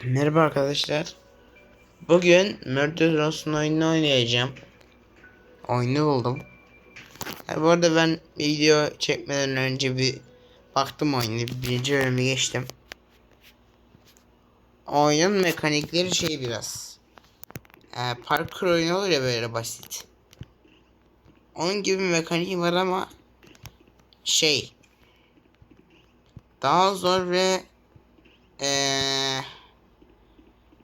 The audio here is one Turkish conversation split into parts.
Merhaba arkadaşlar. Bugün Murder Rose'un oyununu oynayacağım. Oyunu buldum. Ha, bu arada ben video çekmeden önce bir baktım oyunu. Birinci bölümü geçtim. Oyunun mekanikleri şey biraz. E, parkur oyunu olur ya böyle basit. Onun gibi bir mekaniği var ama şey daha zor ve eee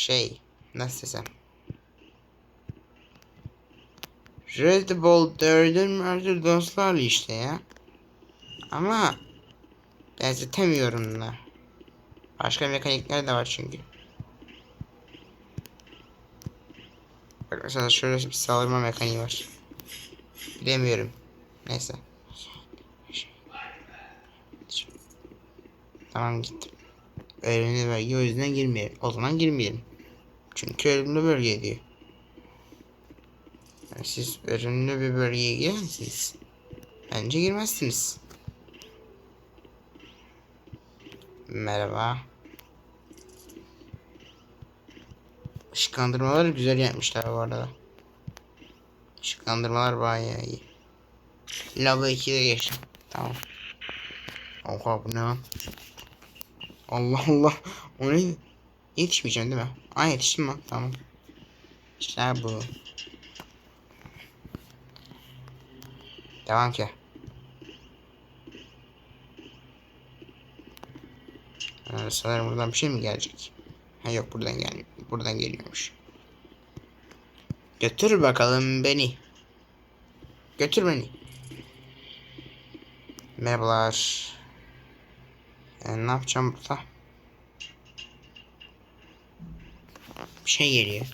şey nasıl desem Red Bull 4'ün Murder dostlarla işte ya. Ama benzetemiyorum da. Başka mekanikler de var çünkü. Bak mesela şöyle bir saldırma mekaniği var. Bilemiyorum. Neyse. Tamam gittim. Ölümlü bölge o yüzden girmeyelim. O zaman girmeyelim. Çünkü ölümlü bölge diyor. Yani siz ölümlü bir bölgeye girer? Bence girmezsiniz. Merhaba. Işıklandırmaları güzel yapmışlar bu arada. Işıklandırmalar bayağı iyi. Lava 2'de geçtim. Tamam. Oha bu ne? Allah Allah. O ne? Yetişmeyeceğim değil mi? Aa yetiştim bak tamam. İşte bu. Devam ki. Ee, sanırım buradan bir şey mi gelecek? Ha yok buradan gelmiyor. Buradan geliyormuş. Götür bakalım beni. Götür beni. Merhabalar. Ee, ne yapacağım burada? Şey geliyor.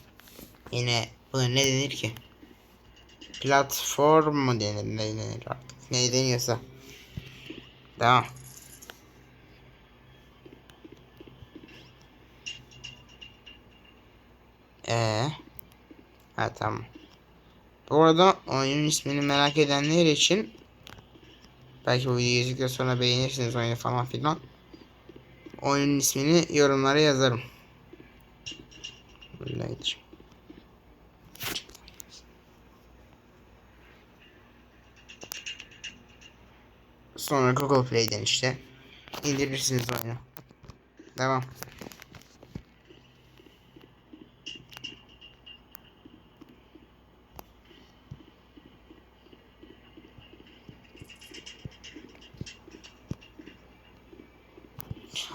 Yine buna ne denir ki? Platform mu denir? Ne denir artık? Ne deniyorsa. Devam. Ee, ha tamam. Bu arada oyunun ismini merak edenler için belki bu videoyu sonra beğenirsiniz oyunu falan filan. Oyunun ismini yorumlara yazarım. Böyle gideceğim. Sonra Google Play'den işte indirirsiniz oyunu. Devam.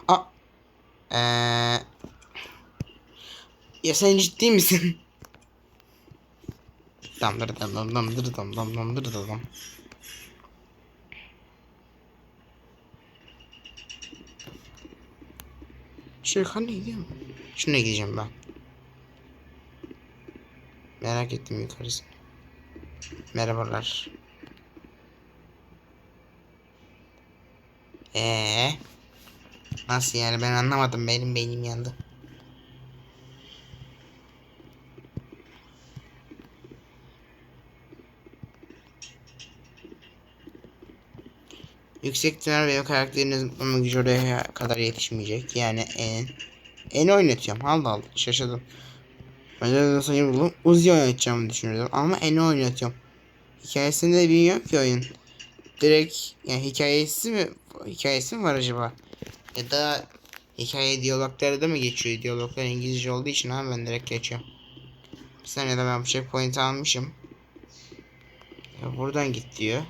Aa. Eee. Ya sen ciddi misin? Dam dır dam dam dam dır dam dam dam dır dam. Şeyhan ne gidiyor mu? Şuna gideceğim ben. Merak ettim yukarısını. Merhabalar. Ee, nasıl yani ben anlamadım benim beynim yandı. Yüksek ihtimal benim karakterin zıplama gücü oraya kadar yetişmeyecek. Yani en en oynatıyorum. Allah Allah şaşırdım. De sayı buldum. Uzi oynatacağımı düşünüyordum ama en oynatıyorum. Hikayesini de bilmiyorum ki oyun. Direkt yani hikayesi mi hikayesi mi var acaba? Ya da hikaye diyalogları da mı geçiyor? Diyaloglar İngilizce olduğu için ha ben direkt geçiyorum. Bir saniye de ben bu checkpoint almışım. Ya buradan git diyor.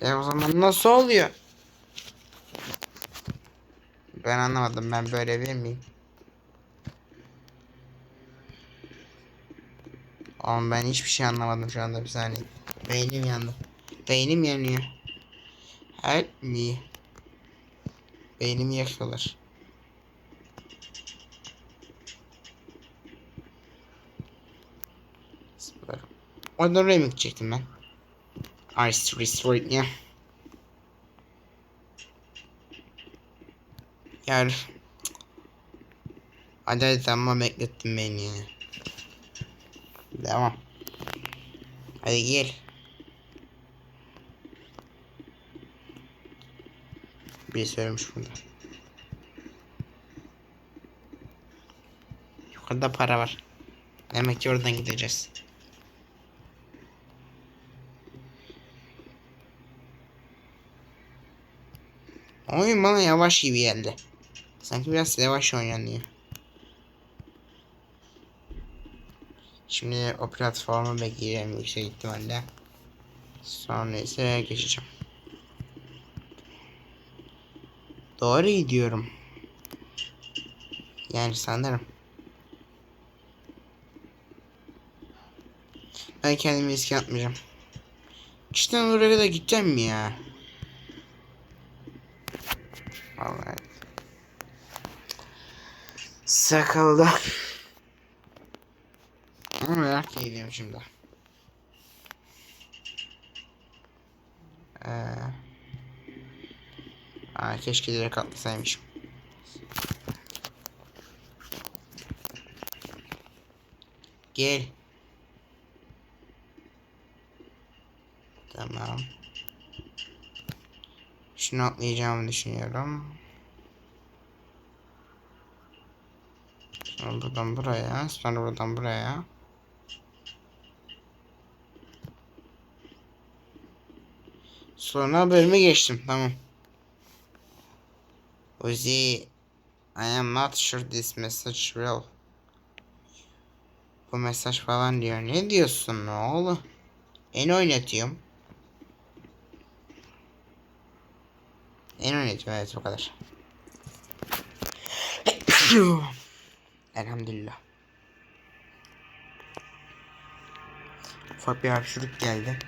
E o zaman nasıl oluyor? Ben anlamadım. Ben böyle bir miyim? Oğlum ben hiçbir şey anlamadım şu anda bir saniye. Beynim yandı. Beynim yanıyor. Help me. Beynimi yakıyorlar. Süper. Orada oraya mı ben? Ice Restored ya. Yani Hadi ama beklettin beni. Devam. Hadi gel. Bir söylemiş burada. Yukarıda para var. Demek ki oradan gideceğiz. Oyun bana yavaş gibi geldi. Sanki biraz yavaş oynanıyor. Şimdi o platformu bekleyeceğim yüksek ihtimalle. Sonra ise geçeceğim. Doğru gidiyorum. Yani sanırım. Ben kendimi riske atmayacağım. Cidden oraya kadar gideceğim ya? Sıkıldı. Ama merak ediyorum şimdi. Ee, aa, keşke direkt atlasaymışım. Gel. Tamam. Şunu atlayacağımı düşünüyorum. Sonra buradan buraya, sonra buradan buraya. Sonra bölümü geçtim. Tamam. Uzi, I am not sure this message real. Bu mesaj falan diyor. Ne diyorsun oğlum? En oynatıyorum. En oynatıyorum evet o kadar. Elhamdülillah. Ufak bir hapşuruk geldi.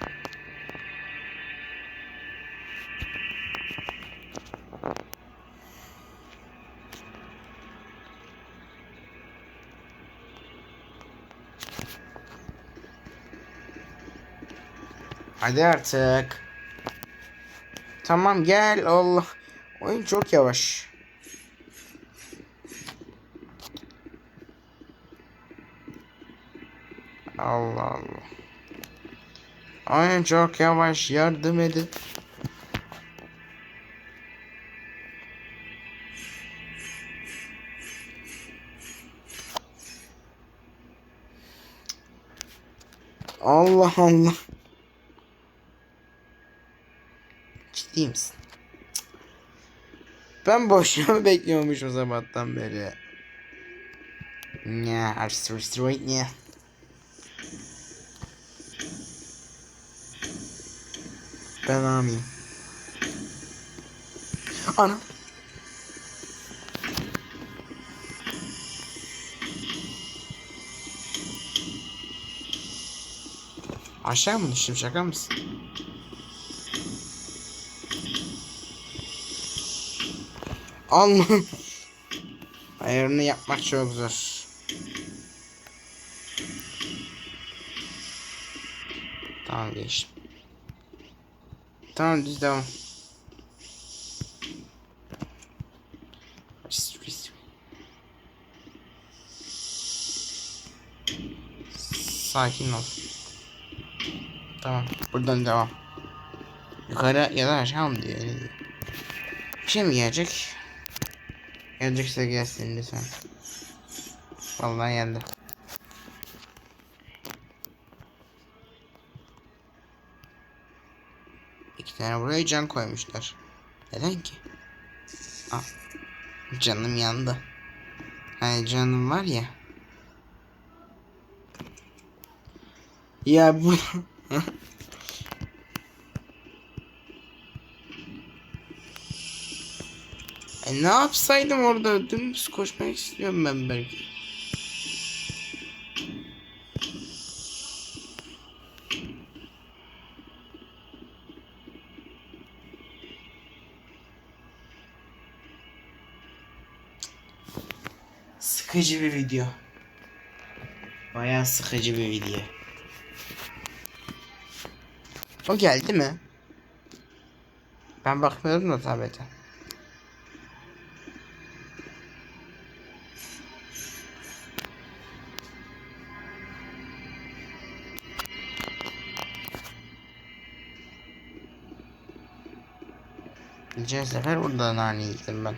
Hadi artık. Tamam gel Allah. Oyun çok yavaş. Allah Allah. Oyun çok yavaş yardım edin. Allah Allah. Ciddi misin? Ben boşuna bekliyormuşum sabahtan beri? Ne, Arthur Street ne? Ben amiyim. Ana. Aşağı mı düştüm şaka mısın? Allah'ım. Ayarını yapmak çok zor. Tamam geçtim. Tamam düz devam. Sakin ol. Tamam buradan devam. Yukarı ya da aşağı mı diyor? Bir şey mi gelecek? Gelecekse gelsin lütfen. Vallahi geldi. İki tane buraya can koymuşlar. Neden ki? Ah, canım yandı. Hani canım var ya. Ya bu... E ne yapsaydım orada dümdüz koşmak istiyorum ben belki. Sıkıcı bir video. Bayağı sıkıcı bir video. O geldi mi? Ben bakmıyordum da tablete. Geçen sefer burada nane yedim ben.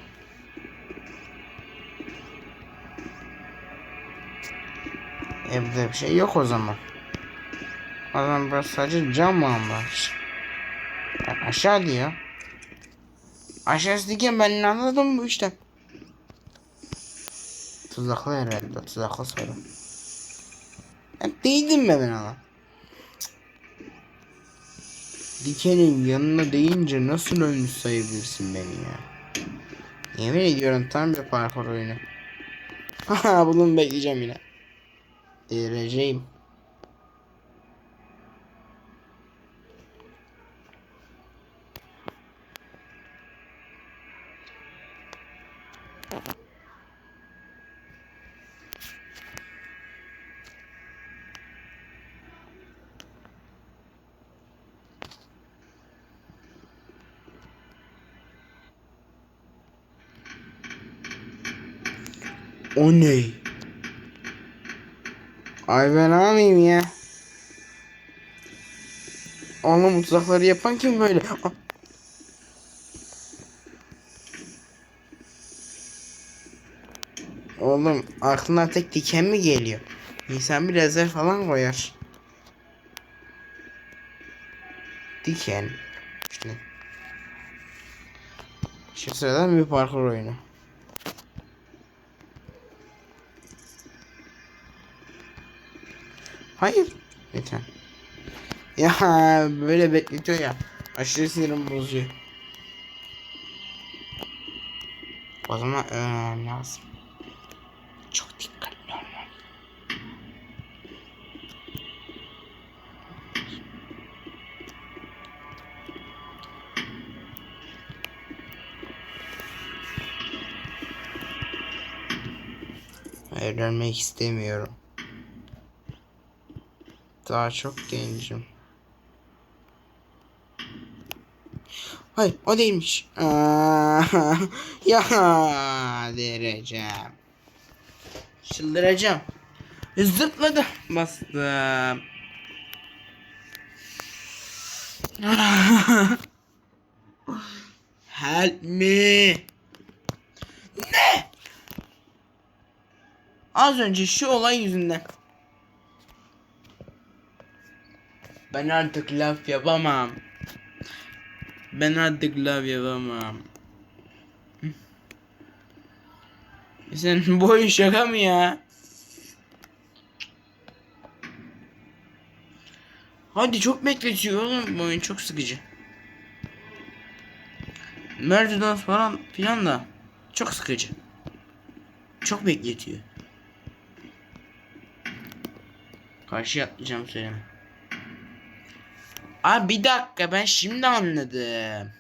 Evde bir şey yok o zaman. O zaman burası sadece cam var? Aşağı diyor. Aşağısı diken ben anladım bu işte. Tuzaklı herhalde. Tuzaklı soru. Ya değdim mi ben ona? Dikenin yanına değince nasıl ölmüş sayabilirsin beni ya? Yemin ediyorum tam bir parkur oyunu. Haha bunu bekleyeceğim yine. Delireceğim. O ne? Ay ben amayım ya. Oğlum tuzakları yapan kim böyle? Ah. Oğlum aklına tek diken mi geliyor? İnsan bir lazer falan koyar. Diken. İşte. Şu sıradan bir parkur oyunu. Hayır. Lütfen. Ya böyle bekletiyor ya. Aşırı sinirim bozuyor. O zaman ölmem lazım. Çok dikkatli olmam. Ölmek istemiyorum. Daha çok gencim. Hayır o değilmiş. Ya dereceğim. Çıldıracağım. Zıpladım. Bastım. Help me. Ne? Az önce şu olay yüzünden. Ben artık laf yapamam. Ben artık laf yapamam. Sen bu şaka mı ya? Hadi çok bekletiyor oğlum bu oyun çok sıkıcı. Merdivens falan filan da çok sıkıcı. Çok bekletiyor. Karşıya atlayacağım söyleme. Abi bir dakika ben şimdi anladım.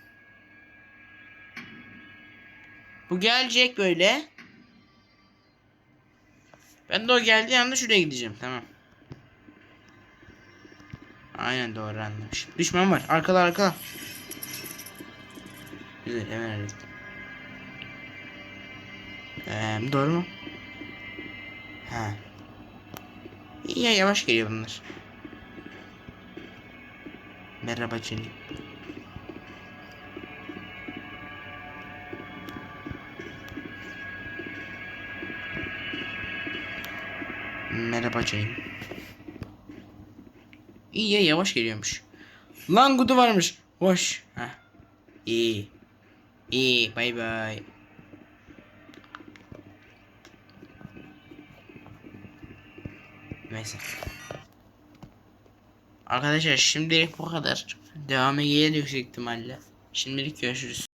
Bu gelecek böyle. Ben de o geldiği anda şuraya gideceğim tamam. Aynen doğru anlamışım. Düşman var arkada arkada. Güzel hemen. Ee, doğru mu? Ha. Ya yavaş geliyor bunlar. Merhaba Jenny. Merhaba Jane. İyi ya yavaş geliyormuş. Lan kutu varmış. Hoş. Heh. İyi. İyi bay bay. Neyse. Arkadaşlar şimdilik bu kadar. Devamı gelir yüksek ihtimalle. Şimdilik görüşürüz.